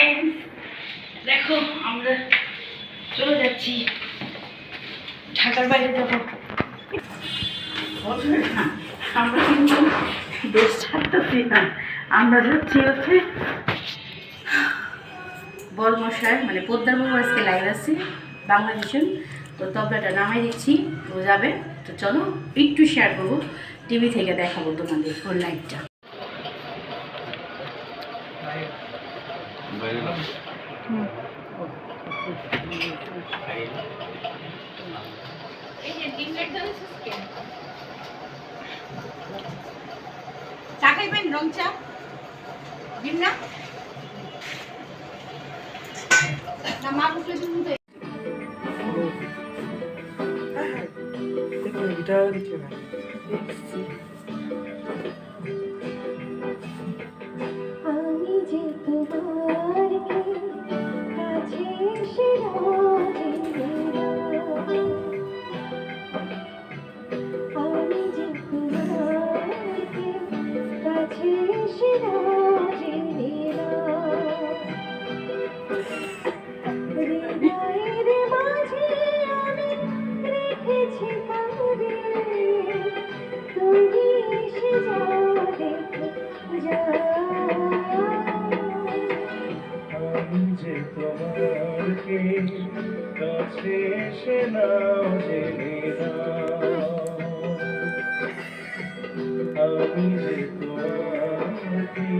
Friends দেখো, আমরা চলে যাচ্ছি। ঢাকার বাইরে যাব। আমরা কিন্তু দেশ ছাড়তেছি না। আমরা যাচ্ছি হচ্ছে বড়মশাই মানে পোদ্দার বাবু আজকে লাইভ আছে, বাংলাদেশের। তো তবলাটা নামাই দিচ্ছি, ও যাবে। তো চলো, একটু শেয়ার করব। টিভি থেকে দেখাবো তোমাদের, ওর লাইভটা চা খাইবেন রং চা দিন না না মা বসলে তুমি তো আমি যে তোমারকে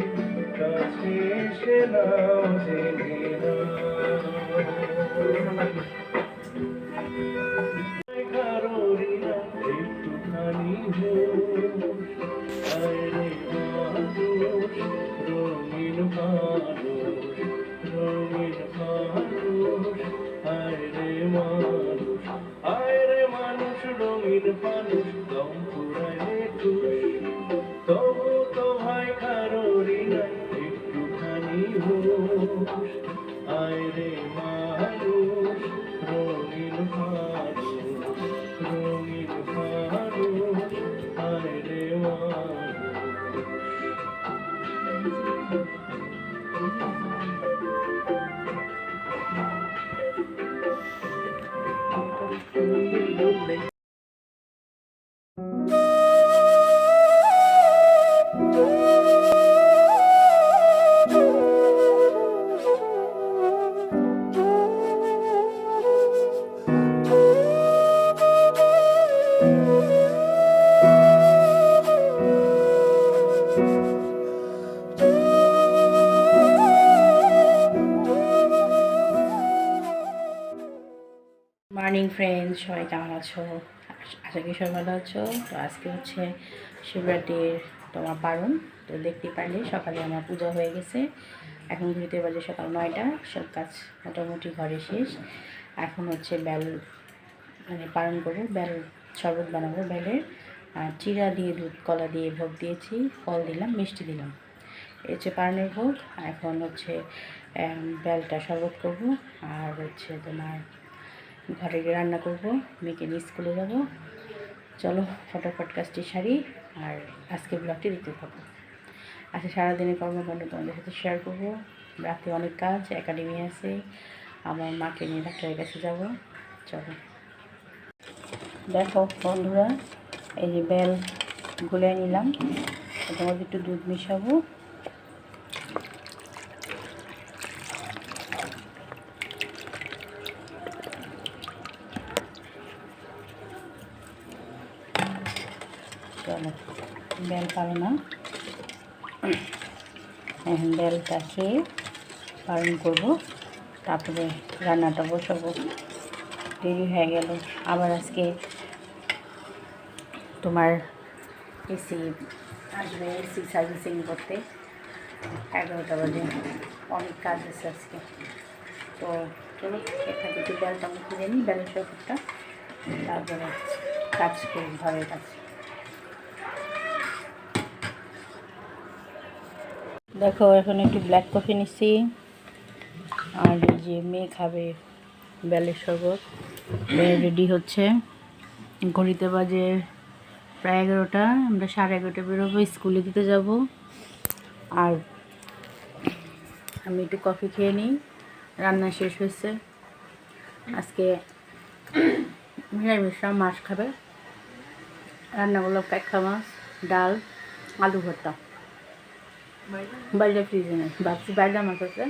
কাছে এসে নাও জেনে একটুখানি আরে মানুষ, রঙিন মানুষ রঙিন মানুষ আরে মানুষ মানুষ, রঙিন মানুষ। মর্নিং ফ্রেন্ডস সবাই কেমন আছো? আশা করি সবাই ভালো আছো। তো আজকে হচ্ছে শিবরাত্রির তোমার পারণ তো দেখতে পারলে সকালে আমার পূজা হয়ে গেছে। এখন ঘুরতে বাজে সকাল নয়টা। সব কাজ মোটামুটি ঘরে শেষ। এখন হচ্ছে বেল মানে পালন করব। বেল, শরবত বানাবো বেলের আর চিরা দিয়ে দুধ, কলা দিয়ে ভোগ দিয়েছি। ফল দিলাম, মিষ্টি দিলাম। এই হচ্ছে পালনের ভোগ। এখন হচ্ছে বেলটা শরবত করব। আর হচ্ছে তোমার ঘরে গিয়ে রান্না করব, মেয়েকে নিয়ে স্কুলে যাব। চলো ফটাফট কাজটি সারি আর আজকে ব্লগটি দেখতে থাকো। আচ্ছা সারাদিনের কর্মকাণ্ড তোমাদের সাথে শেয়ার করব। রাতে অনেক কাজ একাডেমি আছে। আমার মাকে নিয়ে ডাক্তারের কাছে যাব। চলো। দেখো বন্ধুরা, এই যে বেল গুলে নিলাম। মধ্যে একটু দুধ মিশাবো। চলো বেল পাবে না এখন বেলটা খেয়ে পালন করব। তারপরে রান্নাটা বসাবো। দেরি হয়ে গেল। আবার আজকে তোমার এসি আসবে, এসি সার্ভিসিং করতে। এগারোটা বাজে। অনেক কাজ আছে আজকে। তো চলো, এখানে একটু বেলটা মুখে নিই, বেলের শরবতটা তারপরে কাজ করি, ঘরের কাজ। দেখো, এখন একটু ব্ল্যাক কফি নিচ্ছি। আর এই যে মেয়ে খাবে বেলের শরবত। রেডি হচ্ছে। ঘড়িতে বাজে প্রায় এগারোটা। আমরা সাড়ে এগারোটা বেরোবো, স্কুলে দিতে যাব। আর আমি একটু কফি খেয়ে নিই। রান্না শেষ হয়েছে। আজকে নিরামিষরা মাছ খাবে। রান্নাগুলো কাঁকড়া মাছ, ডাল, আলু ভর্তা। বাইরে ফ্রিজে নেই ভাবছি বাইরে মাছ আছে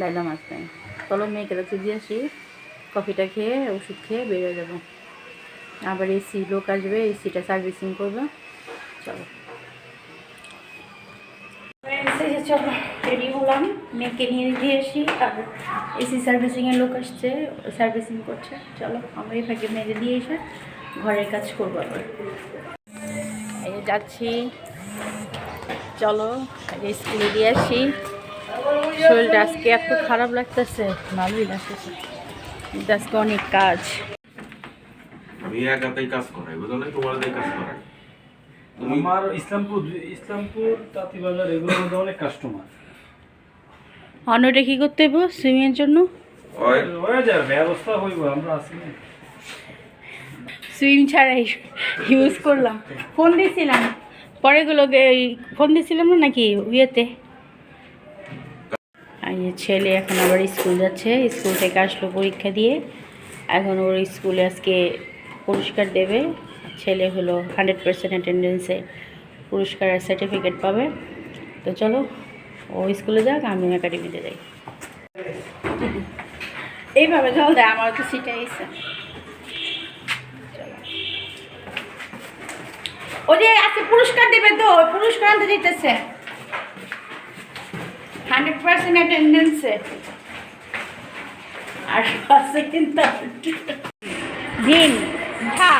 বাইরে মাছ নেই। চলো মেয়েকে কাছে দিয়ে আসি কফিটা খেয়ে ওষুধ খেয়ে বেরিয়ে যাব। আবার এসি লোক আসবে এসিটা সার্ভিসিং করবে। চলো। চলো রেডি হলাম। মেয়েকে নিয়ে দিয়ে আসি আর এসি সার্ভিসিংয়ের লোক আসছে সার্ভিসিং করছে। চলো আমরা এই ফাঁকে মেয়েকে দিয়ে এসে ঘরের কাজ করব আবার। এই যাচ্ছি। চলো এই স্কুলে দিয়ে আসি। শরীরটা আজকে এত খারাপ লাগতেছে ভালোই লাগতেছে। কিন্তু আজকে অনেক কাজ। আমি একাতেই কাজ করাই বুঝলো না তোমার কাজ করাই। আমার ইসলামপুর ইসলামপুর তাঁতিবাজার এগুলোর মধ্যে অনেক কাস্টমার অন্যটা কী করতে হইব সুইমিংয়ের জন্য? হয়ে যাবে ব্যবস্থা হইব আমরা আছি সুইম ছাড়াই ইউজ করলাম। ফোন দিয়েছিলাম পরেগুলো ফোন দিয়েছিলাম না নাকি ইয়েতে? ছেলে এখন আবার স্কুল যাচ্ছে, স্কুল থেকে আসলো পরীক্ষা দিয়ে। এখন ওর স্কুলে আজকে পুরস্কার দেবে। ছেলে হলো হান্ড্রেড পার্সেন্ট অ্যাটেন্ডেন্সে পুরস্কার আর সার্টিফিকেট পাবে। তো চলো, ও স্কুলে যাক, আমি একাডেমিতে যাই। এইভাবে জল দেয়, আমার তো সিটাই ও যে আজকে পুরস্কার দেবে তো পুরস্কার আনতে দিতেছে হান্ড্রেড পার্সেন্ট অ্যাটেন্ডেন্সে। আর আছে কিন্তু ধিন ধা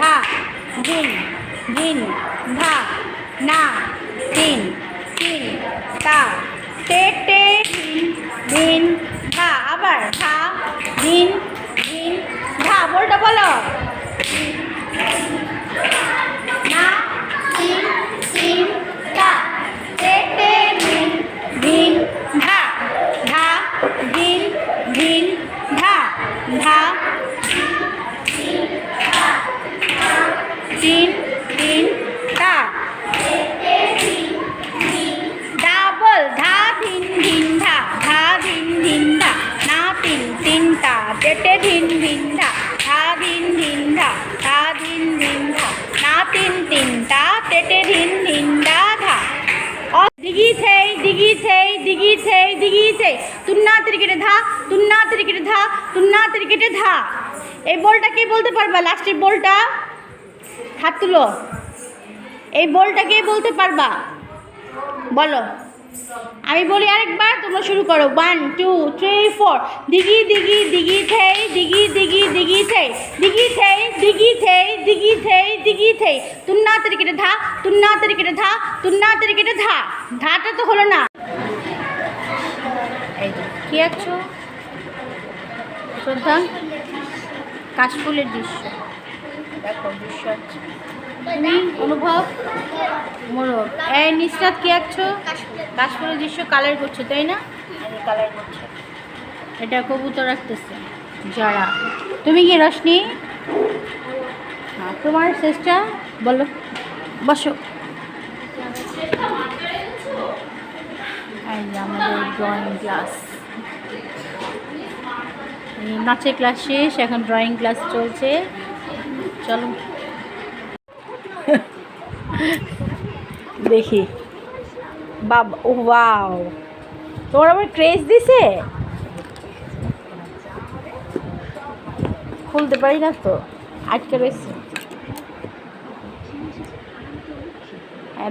ধা ধিন ধিন ধা, না তিন তিন তা টে টে ধিন ধা, আবার ধা ধিন ধিন ধা, বলটা বলো। টেটে ধিন ধিন ধা। ধা দিগি থেই দিগি থেই দিগি থেই দিগি থেই। তুন্না ত্রিকেটে ধা, তুন্না ত্রিকেটে ধা, তুন্না ত্রিকেটে ধা। এই বলটা কে বলতে পারবা? লাস্টের বলটা হাত তুলো। এই বলটা কে বলতে পারবা? বলো। আমি বলি আরেকবার, তোমরা শুরু করো। ওয়ান টু থ্রি ফোর দিগি দিগি দিগি থেই দিগি দিগি দিগি থেই। দিগি থেই দিগি থেই দিগি থেই দিগি থেই। তুন্না তরিকেটে ধা, তুন্না তরিকেটে ধা, তুন্না তরিকেটে ধা। ধাটা তো হলো না। কি আছো? শ্রদ্ধা, কাশফুলের দৃশ্য। দেখো, দৃশ্য আছে অনুভব। মোরগ এই নিস্তাত কি আঁকছো কাশফুলের দৃশ্য কালার করছ তাই না? কালার করছ। এটা কবুতর রাখতেছে যারা। তুমি কি রশনি হ্যাঁ তোমার চেষ্টা বলো বসো। আমাদের ড্রয়িং ক্লাস নাচের ক্লাস শেষ এখন ড্রয়িং ক্লাস চলছে। চলো। দেখি। বাব, ওয়াও। তোমার আবার ক্রেজ দিছে? খুলতে পারি না তো, আটকে রয়েছে।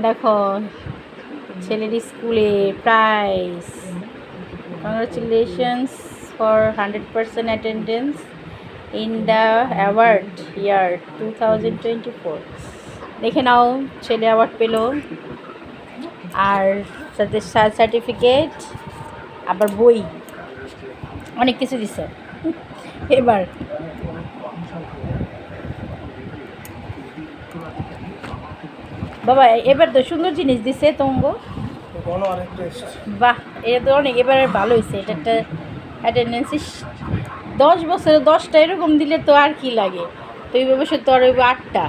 দেখো, ছেলের স্কুলে prize congratulations for hundred percent attendance in the award year two thousand twenty four দেখে নাও, ছেলে অ্যাওয়ার্ড পেল। আর সাথে সার্টিফিকেট আবার বই। অনেক কিছু দিছে। এবার বাবা এবার তো সুন্দর জিনিস দিছে তঙ্গ বাহ এটা তো অনেক এবারে ভালো হয়েছে এটা একটা অ্যাটেন্ডেন্স দশ বছরে দশটা এরকম দিলে তো আর কি লাগে? তো এই বছর তো আর ওই আটটা।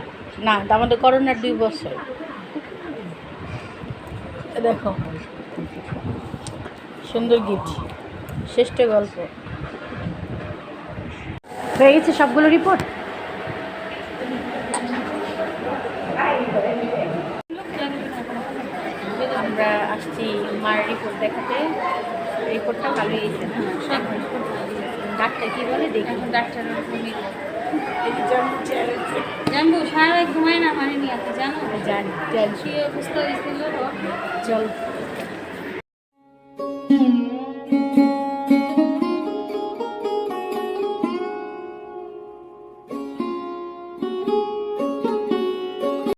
না তো আমাদের করোনার দুই বছর। দেখো। সুন্দর গিফট শ্রেষ্ঠ গল্প। হয়ে গেছে সবগুলো রিপোর্ট আমরা আসছি মার রিপোর্ট দেখাতে। রিপোর্টটা ভালো হয়েছে। সব রিপোর্ট ডাক্তার কি বলে দেখি। ডাক্তারের উপর জানব সারা ঘুমায় না মানে নিয়ে আপনি জানো? জানি জানি। সে অবস্থা হয়েছিল চল। ও